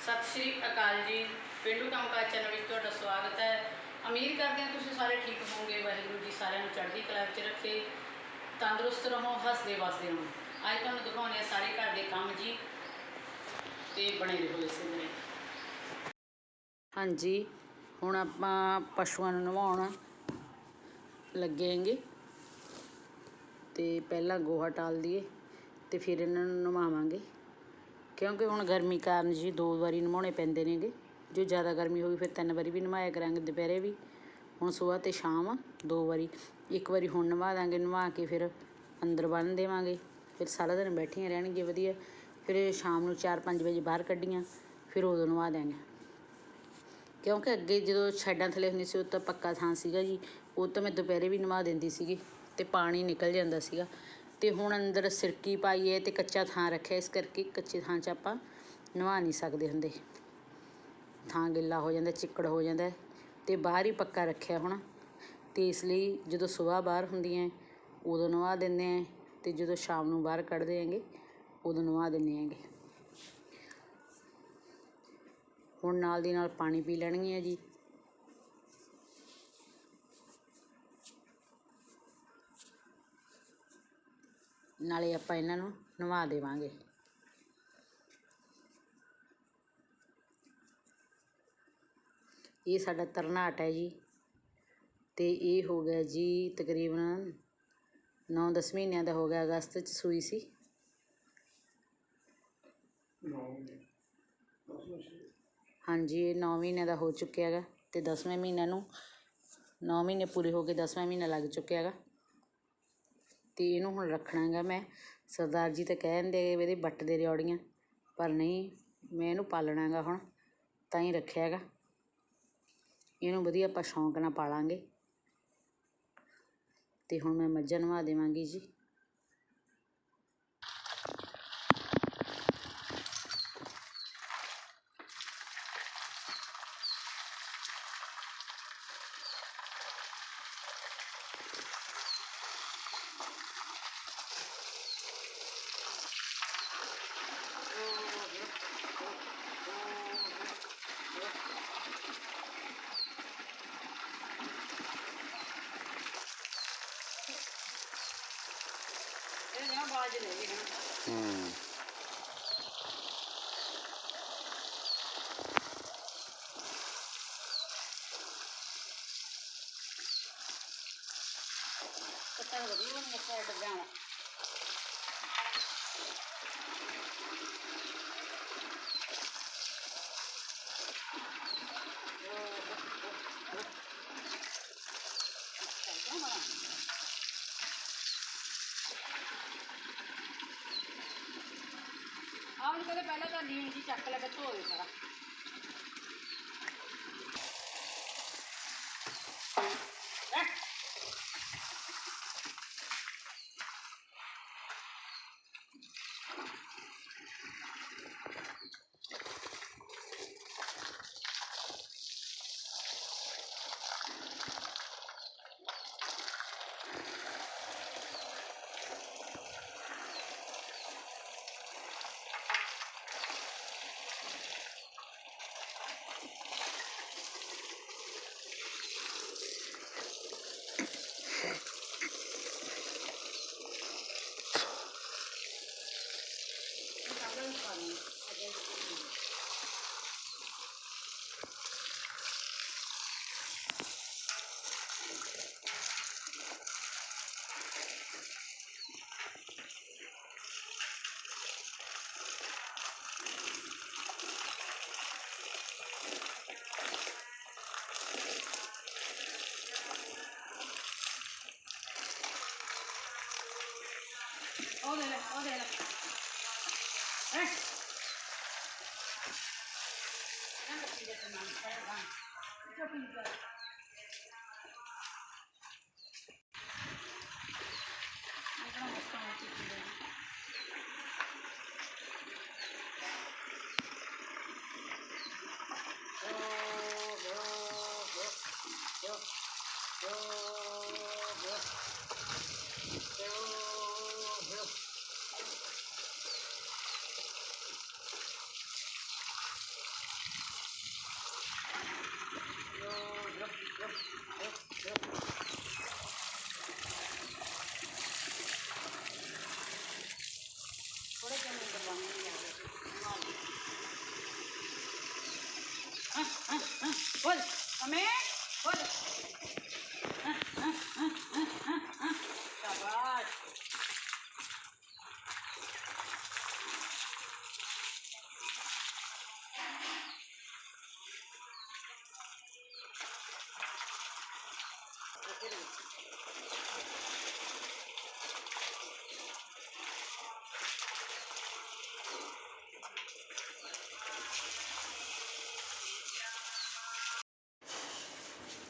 ਸਤਿ ਸ਼੍ਰੀ ਅਕਾਲ ਜੀ। ਪਿੰਡੂ ਕੰਮਕਾਜ ਚੈਨਲ ਵਿੱਚ ਤੁਹਾਡਾ ਸਵਾਗਤ ਹੈ। ਉਮੀਦ ਕਰਦੇ ਹਾਂ ਤੁਸੀਂ ਸਾਰੇ ਠੀਕ ਹੋਵੋਗੇ। ਵਾਹਿਗੁਰੂ ਜੀ ਸਾਰਿਆਂ ਨੂੰ ਚੜ੍ਹਦੀ ਕਲਾ ਵਿੱਚ ਰੱਖੇ। ਤੰਦਰੁਸਤ ਰਹੋ, ਹੱਸਦੇ ਵਸਦੇ ਰਹੋ। ਅੱਜ ਤੁਹਾਨੂੰ ਦਿਖਾਉਣੇ ਆ ਸਾਰੇ ਘਰ ਦੇ ਕੰਮ ਜੀ। ਤੇ ਬਣੇ ਰਹੋ ਇਸੇ ਤਰ੍ਹਾਂ ਹਾਂਜੀ, ਹੁਣ ਆਪਾਂ ਪਸ਼ੂਆਂ ਨੂੰ ਨਵਾਉਣ ਲੱਗੇ ਹੈਗੇ ਤੇ ਪਹਿਲਾਂ ਗੋਹਾ ਟਾਲ ਦਈਏ ਤੇ ਫਿਰ ਇਹਨਾਂ ਨੂੰ ਨਵਾਵਾਂਗੇ। ਕਿਉਂਕਿ ਹੁਣ ਗਰਮੀ ਕਾਰਨ ਜੀ ਦੋ ਵਾਰੀ ਨਵਾਉਣੇ ਪੈਂਦੇ ਨੇਗੇ। ਜੋ ਜ਼ਿਆਦਾ ਗਰਮੀ ਹੋ ਗਈ, ਫਿਰ ਤਿੰਨ ਵਾਰੀ ਵੀ ਨਵਾਇਆ ਕਰਾਂਗੇ, ਦੁਪਹਿਰੇ ਵੀ। ਹੁਣ ਸਵੇਰ ਤੇ ਸ਼ਾਮ ਦੋ ਵਾਰੀ। ਇੱਕ ਵਾਰੀ ਹੁਣ ਨਵਾ ਦਾਂਗੇ, ਨਵਾ ਕੇ ਫਿਰ ਅੰਦਰ ਬੰਨ੍ਹ ਦੇਵਾਂਗੇ। ਫਿਰ ਸਾਰਾ ਦਿਨ ਬੈਠੀਆਂ ਰਹਿਣਗੀਆਂ, ਵਧੀਆ। ਫਿਰ ਸ਼ਾਮ ਨੂੰ 4-5 ਵਜੇ ਬਾਹਰ ਕੱਢੀਆਂ, ਫਿਰ ਉਦੋਂ ਨਵਾ ਦਿਆਂਗੇ। ਕਿਉਂਕਿ ਅੱਗੇ ਜਦੋਂ ਛੱਡਾਂ ਥੱਲੇ ਹੁੰਦੀ ਸੀ ਉਹ ਤਾਂ ਪੱਕਾ ਥਾਂ ਸੀਗਾ ਜੀ। ਉਹ ਤਾਂ ਮੈਂ ਦੁਪਹਿਰੇ ਵੀ ਨਵਾ ਦਿੰਦੀ ਸੀਗੀ ਤੇ ਪਾਣੀ ਨਿਕਲ ਜਾਂਦਾ ਸੀਗਾ। ਤੇ ਹੁਣ ਅੰਦਰ ਸਿਰਕੀ ਪਾਈ ਹੈ ਤੇ ਕੱਚਾ ਥਾਂ ਰੱਖਿਆ ਇਸ ਕਰਕੇ ਕੱਚੇ ਥਾਂ 'ਚ ਆਪਾਂ ਨਵਾ ਨਹੀਂ ਸਕਦੇ ਹੁੰਦੇ। ਥਾਂ ਗਿੱਲਾ ਹੋ ਜਾਂਦਾ ਚਿੱਕੜ ਹੋ ਜਾਂਦਾ ਹੈ ਤੇ ਬਾਹਰ ਹੀ ਪੱਕਾ ਰੱਖਿਆ ਹੁਣ। ਤੇ ਇਸ ਲਈ ਜਦੋਂ ਸਵੇਰ ਬਾਹਰ ਹੁੰਦੀਆਂ ਹੈ, ਉਦੋਂ ਨਵਾ ਦਿੰਦੇ ਆ ਤੇ ਜਦੋਂ ਸ਼ਾਮ ਨੂੰ ਬਾਹਰ ਕੱਢਦੇ ਹੈਗੇ ਉਦੋਂ ਨਵਾ ਦਿੰਦੇ ਹੈਗੇ। ਹੁਣ ਨਾਲ ਦੀ ਨਾਲ ਪਾਣੀ ਪੀ ਲੈਣਗੀਆਂ ਜੀ। ਨਾਲੇ ਆਪਾਂ ਇਹਨਾਂ ਨੂੰ ਨਵਾ ਦੇਵਾਂਗੇ। ਇਹ ਸਾਡਾ ਤਰਨਾਟ ਹੈ ਜੀ। ਤੇ ਇਹ ਹੋ ਗਿਆ ਜੀ ਤਕਰੀਬਨ 9-10 ਮਹੀਨਿਆਂ ਦਾ ਹੋ ਗਿਆ, ਅਗਸਤ ਚ ਸੂਈ ਸੀ। ਹਾਂਜੀ, ਇਹ 9 ਮਹੀਨਿਆਂ ਦਾ ਹੋ ਚੁੱਕਿਆ ਹੈਗਾ ਤੇ 10ਵੇਂ ਮਹੀਨੇ ਨੂੰ 9 ਮਹੀਨੇ ਪੂਰੇ ਹੋ ਕੇ 10ਵਾਂ ਮਹੀਨਾ ਲੱਗ ਚੁੱਕਿਆ ਹੈਗਾ। ਅਤੇ ਇਹਨੂੰ ਹੁਣ ਰੱਖਣਾ ਗਾ ਮੈਂ। ਸਰਦਾਰ ਜੀ ਤਾਂ ਕਹਿੰਦੇ ਵੀ ਇਹਦੇ ਬੱਟ ਦੇ ਰਿਓੜੀਆਂ, ਪਰ ਨਹੀਂ, ਮੈਂ ਇਹਨੂੰ ਪਾਲਣਾ ਗਾ ਹੁਣ, ਤਾਂ ਹੀ ਰੱਖਿਆ ਗਾ ਇਹਨੂੰ ਵਧੀਆ ਆਪਾਂ ਸ਼ੌਂਕ ਨਾਲ ਪਾਲਾਂਗੇ। ਅਤੇ ਹੁਣ ਮੈਂ ਮੱਝਾਂ ਨਵਾ ਦੇਵਾਂਗੀ ਜੀ। ਇਹ ਨਾ ਬਾਜ ਲੈ ਗਏ ਹੂੰ ਕੱਟਾ ਵਧੀਆ ਬਣ ਗਿਆ ਸਾਈਡ ਜਾਣਾ ਆਹ ਨੂੰ ਕਹਿੰਦੇ ਪਹਿਲਾਂ ਤਾਂ ਨੀਂਦ ਜੀ ਚੱਕ ਲੈ ਕੇ ਧੋ ਦੇ ਸਾਰਾ।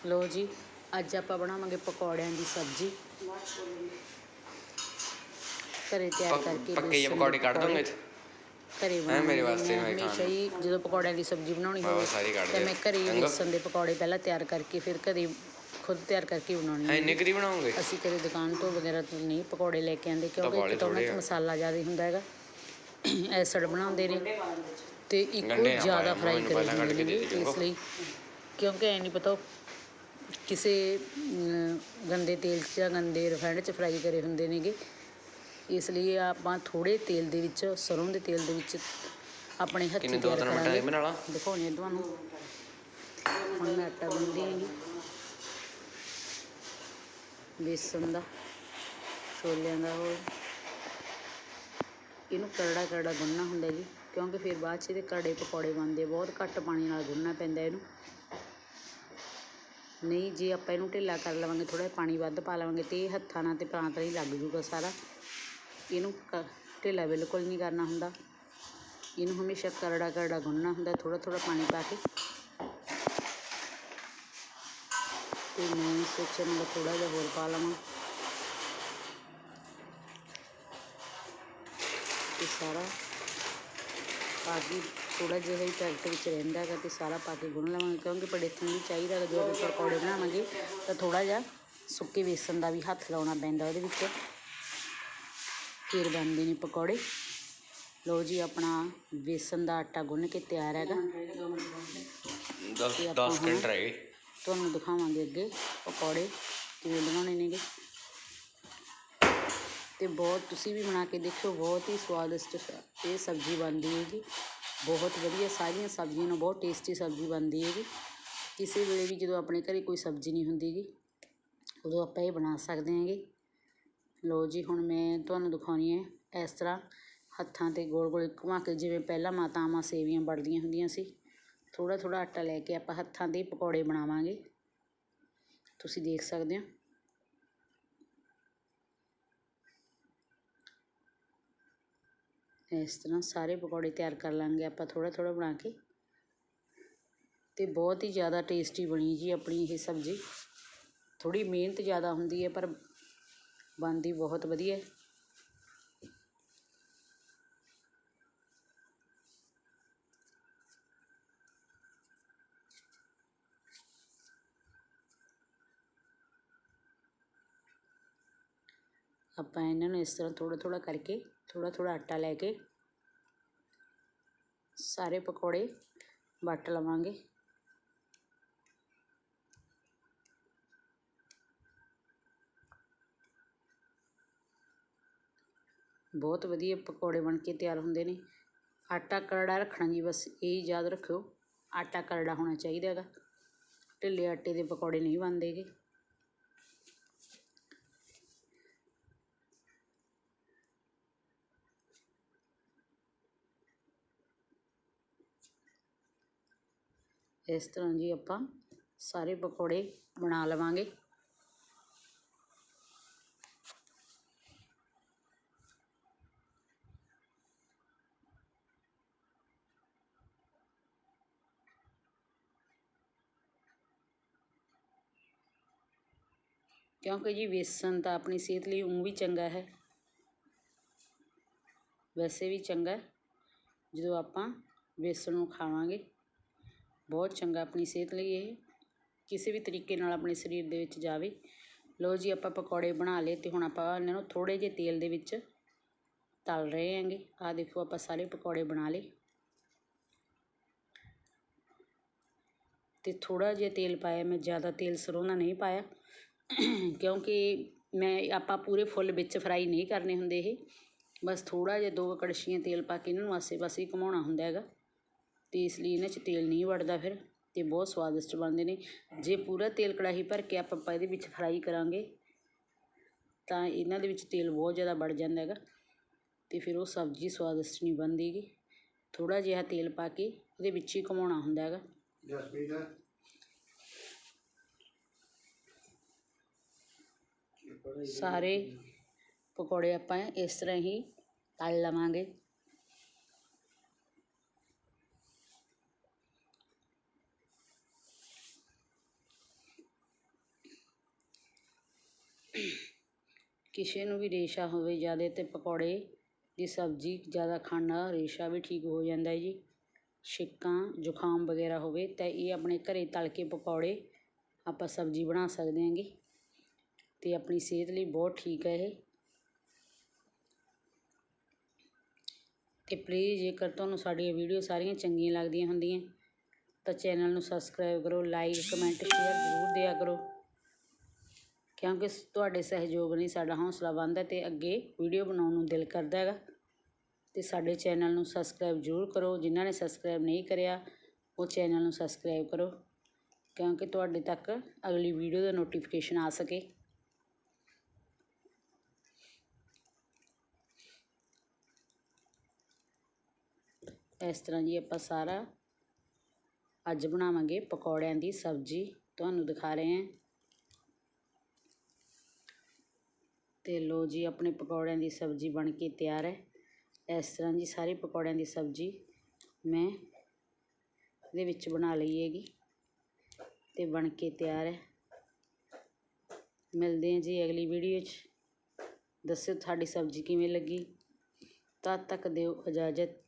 ਲੋ ਜੀ ਅੱਜ ਆਪਾਂ ਬਣਾਵਾਂਗੇ ਪਕੌੜਿਆਂ ਦੀ ਸਬਜ਼ੀ ਘਰੇ ਤਿਆਰ ਕਰਕੇ ਪੱਕੇ ਜਿਹੇ ਪਕੌੜੇ ਕੱਢ ਦੋਗੇ ਘਰੇ ਹੈਂ, ਮੇਰੇ ਬਣਾਉਂਦੀ ਵਾਸਤੇ ਮੈਂ ਹਮੇਸ਼ਾ ਹੀ ਜਦੋਂ ਪਕੌੜਿਆਂ ਦੀ ਸਬਜ਼ੀ ਬਣਾਉਣੀ ਹੋਵੇ ਤੇ। ਮੈਂ ਘਰੇ ਹੀ। ਬੇਸਣ ਦੇ ਪਕੌੜੇ ਪਹਿਲਾਂ ਤਿਆਰ ਕਰਕੇ ਫਿਰ ਘਰੇ ਖੁਦ ਤਿਆਰ ਕਰਕੇ ਬਣਾਉਣੀ ਐ ਇੰਨੇ ਕਰੀ ਬਣਾਉਂਗੇ ਅਸੀਂ ਕਦੇ ਦੁਕਾਨ ਤੋਂ ਵਗੈਰਾ ਤੋਂ ਨਹੀਂ ਪਕੌੜੇ ਲੈ ਕੇ ਆਂਦੇ ਕਿਉਂਕਿ ਇੱਕ ਤਾਂ ਉਹਨਾਂ 'ਚ। ਮਸਾਲਾ ਜ਼ਿਆਦਾ ਹੁੰਦਾ ਹੈਗਾ ਐਸਡ ਬਣਾਉਂਦੇ ਨੇ ਤੇ ਇੱਕ ਜ਼ਿਆਦਾ ਫਰਾਈ ਮੈਨੂੰ ਕਰੇ ਪਹਿਲਾਂ ਕੱਢ ਹੁੰਦੇ ਕੇ ਨੇ। ਇਸ ਲਈ ਕਿਉਂਕਿ ਐ ਨਹੀਂ ਪਤਾ ਉਹ ਕਿਸੇ ਗੰਦੇ ਤੇਲ 'ਚ ਜਾਂ ਗੰਦੇ ਰਿਫਾਈਨਡ 'ਚ ਫਰਾਈ ਕਰੇ ਹੁੰਦੇ ਨੇਗੇ। ਇਸ ਲਈ ਆਪਾਂ ਥੋੜੇ ਤੇਲ ਦੇ ਵਿੱਚ ਸਰੋਂ ਦੇ ਤੇਲ ਦੇ ਵਿੱਚ ਆਪਣੇ ਹੱਥੀਂ ਕਿੰਨੇ ਦੋ ਤਿੰਨ ਮਿੰਟਾਂ ਕਰਾਂਗੇ ਦੀ ਬਣਾ ਲਾ ਦਿਖਾਉਣੀ ਆ ਤੁਹਾਨੂੰ। ਹੁਣ ਮੈਂ ਆਟਾ ਗੁੰਨਦੀ ਹੈਗੀ ਬੇਸਨ ਦਾ ਛੋਲਿਆਂ ਦਾ ਉਹ। ਇਹਨੂੰ ਕਰੜਾ ਕਰੜਾ ਗੁੰਨਣਾ ਹੁੰਦਾ ਜੀ ਕਿਉਂਕਿ ਫਿਰ ਬਾਅਦ 'ਚ ਇਹਦੇ ਕਰੜੇ ਪਕੌੜੇ ਬਣਦੇ। ਬਹੁਤ ਘੱਟ ਪਾਣੀ ਨਾਲ ਗੁੰਨਣਾ ਪੈਂਦਾ ਇਹਨੂੰ। ਨਹੀਂ, ਜੇ ਆਪਾਂ ਇਹਨੂੰ ਢਿੱਲਾ ਕਰ ਲਵਾਂਗੇ, ਥੋੜ੍ਹਾ ਜਿਹਾ ਪਾਣੀ ਵੱਧ ਪਾ ਲਵਾਂਗੇ ਤੇ ਇਹ ਹੱਥਾਂ ਨਾਲ ਤੇ ਪਰਾਂਤ ਹੀ ਲੱਗ ਜੂਗਾ ਸਾਰਾ। ਇਹਨੂੰ ਕ- ਢਿੱਲਾ ਬਿਲਕੁਲ ਨਹੀਂ ਕਰਨਾ ਹੁੰਦਾ। ਇਹਨੂੰ ਹਮੇਸ਼ਾ ਕਰੜਾ ਕਰੜਾ ਗੁੰਨਣਾ ਹੁੰਦਾ, ਥੋੜ੍ਹਾ ਥੋੜ੍ਹਾ ਪਾਣੀ ਪਾ ਕੇ। ਤੇ ਮੈਂ ਸੋਚਿਆ ਮੈਂ ਥੋੜ੍ਹਾ ਜਿਹਾ ਹੋਰ ਪਾ ਲਵਾਂ। ਤੇ ਸਾਰਾ ਪਾ ਕੇ ਥੋੜਾ ਜਿਹਾ ਹੀ ਪੈਕਟ ਵਿੱਚ ਰਹਿੰਦਾ ਹੈਗਾ ਤੇ ਸਾਰਾ ਪਾ ਕੇ ਗੁੰਨ ਲਵਾਂਗੇ ਕਿਉਂਕਿ ਪੜੇਥਣ ਵੀ ਚਾਹੀਦਾ ਹੈਗਾ ਜਦੋਂ ਆਪਾਂ ਪਕੌੜੇ ਬਣਾਵਾਂਗੇ ਤਾਂ ਥੋੜਾ ਜਿਹਾ ਸੁੱਕੇ ਵੇਸਣ ਦਾ ਵੀ ਹੱਥ ਲਾਉਣਾ ਪੈਂਦਾ ਉਹਦੇ ਵਿੱਚ। ਫਿਰ ਬਣਦੇ ਨੇ ਪਕੌੜੇ। ਲੋ ਜੀ ਆਪਣਾ ਵੇਸਣ ਦਾ ਆਟਾ ਗੁੰਨ ਕੇ ਤਿਆਰ ਹੈਗਾ। 10 ਤੇ ਆਪਾਂ 10 ਸਕਿੰਟ ਰਹਿ ਗਏ। ਤੁਹਾਨੂੰ ਦਿਖਾਵਾਂਗੇ ਅੱਗੇ ਪਕੌੜੇ ਕਿਵੇਂ ਬਣਾਉਣੇ ਨੇਗੇ। ਤੇ ਬਹੁਤ ਤੁਸੀਂ ਵੀ ਬਣਾ ਕੇ ਦੇਖਿਓ ਬਹੁਤ ਹੀ ਸਵਾਦਿਸ਼ਟ ਇਹ ਸਬਜ਼ੀ ਬਣਦੀ ਹੈਗੀ। ਬਹੁਤ ਵਧੀਆ, ਸਾਰੀਆਂ ਸਬਜ਼ੀਆਂ ਨਾਲ ਬਹੁਤ ਟੇਸਟੀ ਸਬਜ਼ੀ ਬਣਦੀ ਹੈਗੀ। ਕਿਸੇ ਵੇਲੇ ਵੀ ਜਦੋਂ ਆਪਣੇ ਘਰ ਕੋਈ ਸਬਜ਼ੀ ਨਹੀਂ ਹੁੰਦੀ ਗੀ, ਉਦੋਂ ਆਪਾਂ ਇਹ ਬਣਾ ਸਕਦੇ ਹਾਂਗੇ। ਲਓ ਜੀ, ਹੁਣ ਮੈਂ ਤੁਹਾਨੂੰ ਦਿਖਾਉਣੀ ਹੈ ਇਸ ਤਰ੍ਹਾਂ ਹੱਥਾਂ ਤੇ ਗੋਲ ਗੋਲ ਘੁਮਾ ਕੇ, ਜਿਵੇਂ ਪਹਿਲਾਂ ਮਾਤਾਵਾਂ ਸੇਵੀਆਂ ਵੜਦੀਆਂ ਹੁੰਦੀਆਂ ਸੀ ਥੋੜ੍ਹਾ ਥੋੜ੍ਹਾ ਆਟਾ ਲੈ ਕੇ ਆਪਾਂ ਹੱਥਾਂ ਦੇ ਪਕੌੜੇ ਬਣਾਵਾਂਗੇ। ਤੁਸੀਂ ਦੇਖ ਸਕਦੇ ਹੋ। ਇਸ ਤਰ੍ਹਾਂ ਸਾਰੇ ਪਕੌੜੇ ਤਿਆਰ ਕਰ ਲਾਂਗੇ ਆਪਾਂ ਥੋੜ੍ਹਾ ਥੋੜ੍ਹਾ ਬਣਾ ਕੇ। ਅਤੇ ਬਹੁਤ ਹੀ ਜ਼ਿਆਦਾ ਟੇਸਟੀ ਬਣੀ ਜੀ ਆਪਣੀ ਇਹ ਸਬਜ਼ੀ। ਥੋੜ੍ਹੀ ਮਿਹਨਤ ਜ਼ਿਆਦਾ ਹੁੰਦੀ ਹੈ, ਪਰ ਬਣਦੀ ਬਹੁਤ ਵਧੀਆ। ਆਪਾਂ ਇਹਨਾਂ ਨੂੰ ਇਸ ਤਰ੍ਹਾਂ ਥੋੜ੍ਹਾ ਥੋੜ੍ਹਾ ਕਰਕੇ ਥੋੜਾ ਥੋੜ੍ਹਾ ਆਟਾ ਲੈ ਕੇ ਸਾਰੇ ਪਕੌੜੇ ਵੱਟ ਲਵਾਂਗੇ। ਬਹੁਤ ਵਧੀਆ ਪਕੌੜੇ ਬਣ ਕੇ ਤਿਆਰ ਹੁੰਦੇ ਨੇ। ਆਟਾ ਕਰੜਾ ਰੱਖਣਾ ਜੀ, ਬਸ ਇਹ ਯਾਦ ਰੱਖਿਓ, ਆਟਾ ਕਰੜਾ ਹੋਣਾ ਚਾਹੀਦਾ ਹੈਗਾ। ਢਿੱਲੇ ਆਟੇ ਦੇ ਪਕੌੜੇ ਨਹੀਂ ਬਣਦੇ ਗੇ ਇਸ ਤਰ੍ਹਾਂ ਜੀ ਆਪਾਂ ਸਾਰੇ ਪਕੌੜੇ ਬਣਾ ਲਵਾਂਗੇ। ਕਿਉਂਕਿ ਜੀ ਵੇਸਣ ਤਾਂ ਆਪਣੀ ਸਿਹਤ ਲਈ ਊਂ ਵੀ ਚੰਗਾ ਹੈ। ਵੈਸੇ ਵੀ ਚੰਗਾ ਜਦੋਂ ਆਪਾਂ ਵੇਸਣ ਨੂੰ ਖਾਵਾਂਗੇ। ਬਹੁਤ ਚੰਗਾ ਆਪਣੀ ਸਿਹਤ ਲਈ ਇਹ। ਕਿਸੇ ਵੀ ਤਰੀਕੇ ਨਾਲ ਆਪਣੇ ਸਰੀਰ ਦੇ ਵਿੱਚ ਜਾਵੇ। ਲਓ ਜੀ, ਆਪਾਂ ਪਕੌੜੇ ਬਣਾ ਲਏ ਅਤੇ ਹੁਣ ਆਪਾਂ ਇਹਨਾਂ ਨੂੰ ਥੋੜ੍ਹੇ ਜਿਹੇ ਤੇਲ ਦੇ ਵਿੱਚ ਤਲ ਰਹੇ ਹੈਗੇ। ਆਹ ਦੇਖੋ, ਆਪਾਂ ਸਾਰੇ ਪਕੌੜੇ ਬਣਾ ਲਏ। ਅਤੇ ਥੋੜ੍ਹਾ ਜਿਹਾ ਤੇਲ ਪਾਇਆ। ਮੈਂ ਜ਼ਿਆਦਾ ਤੇਲ ਸਰੋਂ ਦਾ ਨਹੀਂ ਪਾਇਆ, ਕਿਉਂਕਿ ਮੈਂ, ਆਪਾਂ ਪੂਰੇ ਫੁੱਲ ਵਿੱਚ ਫਰਾਈ ਨਹੀਂ ਕਰਨੇ ਹੁੰਦੇ ਇਹ। ਬਸ ਥੋੜ੍ਹਾ ਜਿਹਾ ਦੋ ਕੜਛੀਆਂ ਤੇਲ ਪਾ ਕੇ ਇਹਨਾਂ ਨੂੰ ਆਸੇ ਪਾਸੇ ਹੀ ਘੁਮਾਉਣਾ ਹੁੰਦਾ ਹੈਗਾ। ਤੇ ਇਸ ਲਈ ਇਹਨਾਂ 'ਚ ਤੇਲ ਨਹੀਂ ਵੜਦਾ ਫਿਰ ਤੇ ਬਹੁਤ ਸਵਾਦਿਸ਼ਟ ਬਣਦੇ ਨੇ। ਜੇ ਪੂਰਾ ਤੇਲ ਕੜਾਹੀ ਭਰ ਕੇ ਆਪਾਂ ਇਹਦੇ ਵਿੱਚ ਫਰਾਈ ਕਰਾਂਗੇ ਤਾਂ ਇਹਨਾਂ ਦੇ ਵਿੱਚ ਤੇਲ ਬਹੁਤ ਜ਼ਿਆਦਾ ਵੜ ਜਾਂਦਾ ਹੈਗਾ ਤੇ ਫਿਰ ਉਹ ਸਬਜ਼ੀ ਸਵਾਦਿਸ਼ਟ ਨਹੀਂ ਬਣਦੀ ਗੀ ਥੋੜਾ ਜਿਹਾ ਤੇਲ ਪਾ ਕੇ ਉਹਦੇ ਵਿੱਚ ਹੀ ਘੁਮਾਉਣਾ ਹੁੰਦਾ ਹੈਗਾ। ਸਾਰੇ ਪਕੌੜੇ ਆਪਾਂ ਇਸ ਤਰ੍ਹਾਂ ਹੀ ਤਲ ਲਵਾਂਗੇ। ਕਿਸੇ ਨੂੰ ਵੀ ਰੇਸ਼ਾ ਹੋਵੇ ਜ਼ਿਆਦਾ ਅਤੇ ਪਕੌੜੇ ਦੀ ਸਬਜ਼ੀ, ਜ਼ਿਆਦਾ ਖਾਣ ਨਾਲ ਰੇਸ਼ਾ ਵੀ ਠੀਕ ਹੋ ਜਾਂਦਾ ਹੈ ਜੀ। ਛਿੱਕਾਂ, ਜ਼ੁਕਾਮ ਵਗੈਰਾ ਹੋਵੇ ਤਾਂ ਇਹ ਆਪਣੇ ਘਰ ਤਲ ਕੇ ਪਕੌੜੇ ਆਪਾਂ ਸਬਜ਼ੀ ਬਣਾ ਸਕਦੇ ਹਾਂਗੇ ਅਤੇ ਆਪਣੀ ਸਿਹਤ ਲਈ ਬਹੁਤ ਠੀਕ ਹੈ ਇਹ। ਅਤੇ ਪਲੀਜ਼ ਜੇਕਰ ਤੁਹਾਨੂੰ ਸਾਡੀਆਂ ਵੀਡੀਓ ਸਾਰੀਆਂ ਚੰਗੀਆਂ ਲੱਗਦੀਆਂ ਹੁੰਦੀਆਂ ਤਾਂ ਚੈਨਲ ਨੂੰ ਸਬਸਕ੍ਰਾਈਬ ਕਰੋ ਲਾਈਕ ਕਮੈਂਟ ਸ਼ੇਅਰ ਜ਼ਰੂਰ ਦਿਆ ਕਰੋ। ਕਿਉਂਕਿ ਤੁਹਾਡੇ ਸਹਿਯੋਗ ਨੇ ਸਾਡਾ ਹੌਂਸਲਾ ਬਣਦਾ ਅਤੇ ਅੱਗੇ ਵੀਡੀਓ ਬਣਾਉਣ ਨੂੰ ਦਿਲ ਕਰਦਾ ਹੈਗਾ। ਅਤੇ ਸਾਡੇ ਚੈਨਲ ਨੂੰ ਸਬਸਕ੍ਰਾਈਬ ਜ਼ਰੂਰ ਕਰੋ, ਜਿਨ੍ਹਾਂ ਨੇ ਸਬਸਕ੍ਰਾਈਬ ਨਹੀਂ ਕਰਿਆ, ਉਹ ਚੈਨਲ ਨੂੰ ਸਬਸਕ੍ਰਾਈਬ ਕਰੋ, ਕਿਉਂਕਿ ਤੁਹਾਡੇ ਤੱਕ ਅਗਲੀ ਵੀਡੀਓ ਦਾ ਨੋਟੀਫਿਕੇਸ਼ਨ ਆ ਸਕੇ। ਇਸ ਤਰ੍ਹਾਂ ਜੀ ਆਪਾਂ ਸਾਰਾ ਅੱਜ ਬਣਾਵਾਂਗੇ ਪਕੌੜਿਆਂ ਦੀ ਸਬਜ਼ੀ। ਤੁਹਾਨੂੰ ਦਿਖਾ ਰਹੇ ਹਾਂ। ਅਤੇ ਲਓ ਜੀ, ਆਪਣੇ ਪਕੌੜਿਆਂ ਦੀ ਸਬਜ਼ੀ ਬਣ ਕੇ ਤਿਆਰ ਹੈ। ਇਸ ਤਰ੍ਹਾਂ ਜੀ ਸਾਰੇ ਪਕੌੜਿਆਂ ਦੀ ਸਬਜ਼ੀ ਮੈਂ ਇਹਦੇ ਵਿੱਚ ਬਣਾ ਲਈ ਹੈਗੀ ਅਤੇ ਬਣ ਕੇ ਤਿਆਰ ਹੈ। ਮਿਲਦੇ ਹਾਂ ਜੀ ਅਗਲੀ ਵੀਡੀਓ 'ਚ। ਦੱਸਿਓ ਤੁਹਾਡੀ ਸਬਜ਼ੀ ਕਿਵੇਂ ਲੱਗੀ। ਤਦ ਤੱਕ ਦਿਓ ਇਜਾਜ਼ਤ।